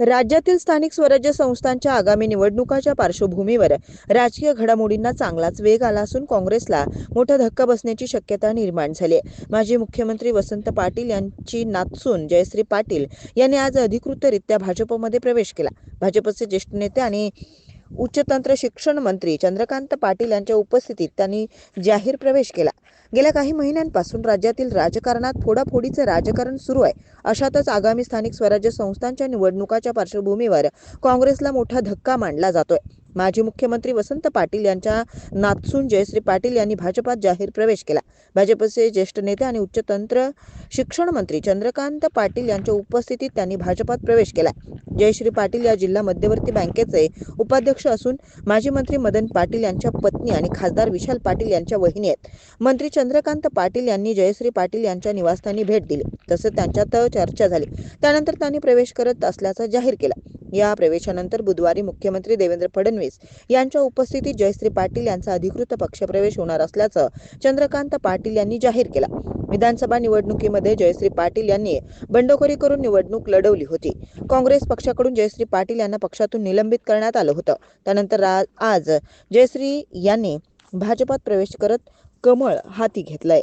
राज्यातील स्थानिक स्वराज्य संस्थांच्या आगामी निवडणुकाच्या पार्श्वभूमीवर राजकीय घडामोडींना चांगलाच वेग आला असून काँग्रेसला मोठा धक्का बसण्याची शक्यता निर्माण झाली आहे. माजी मुख्यमंत्री वसंत पाटील यांची नातसून जयश्री पाटील यांनी आज अधिकृतरित्या भाजपमध्ये प्रवेश केला. भाजपचे ज्येष्ठ नेते आणि उच्चतंत्र शिक्षण मंत्री चंद्रकांत पाटील यांच्या उपस्थितीत त्यांनी जाहीर प्रवेश केला. गेल्या काही महिन्यांपासून राज्यातील राजकारणात फोडाफोडीचं राजकारण सुरू आहे. अशातच आगामी स्थानिक स्वराज्य संस्थांच्या निवडणुकाच्या पार्श्वभूमीवर काँग्रेसला मोठा धक्का मांडला जातोय. माजी मुख्यमंत्री वसंत पाटील यांच्या नातसून जयश्री पाटील यांनी भाजपात जाहीर प्रवेश केला. भाजपचे ज्येष्ठ नेते आणि उच्चतंत्र शिक्षण मंत्री चंद्रकांत पाटील यांच्या उपस्थितीत त्यांनी भाजपात प्रवेश केला. जयश्री पाटील या जिल्हा मध्यवर्ती बँकेचे उपाध्यक्ष असून माजी मंत्री मदन पाटील यांच्या पत्नी आणि खासदार विशाल पाटील यांच्या वहिनी आहेत. मंत्री चंद्रकांत पाटील यांनी जयश्री पाटील यांच्या निवासस्थानी भेट दिली. तसंच त्यांच्यात चर्चा झाली. त्यानंतर त्यांनी प्रवेश करत असल्याचं जाहीर केला. या प्रवेशानंतर बुधवारी मुख्यमंत्री देवेंद्र फडणवीस यांच्या उपस्थितीत जयश्री पाटील यांचा अधिकृत पक्षप्रवेश होणार असल्याचं चंद्रकांत पाटील यांनी जाहीर केला. विधानसभा निवडणुकीमध्ये जयश्री पाटील यांनी बंडखोरी करून निवडणूक लढवली होती. काँग्रेस पक्षाकडून जयश्री पाटील यांना पक्षातून निलंबित करण्यात आलं होतं. त्यानंतर आज जयश्री यांनी भाजपात प्रवेश करत कमळ हाती घेतलंय.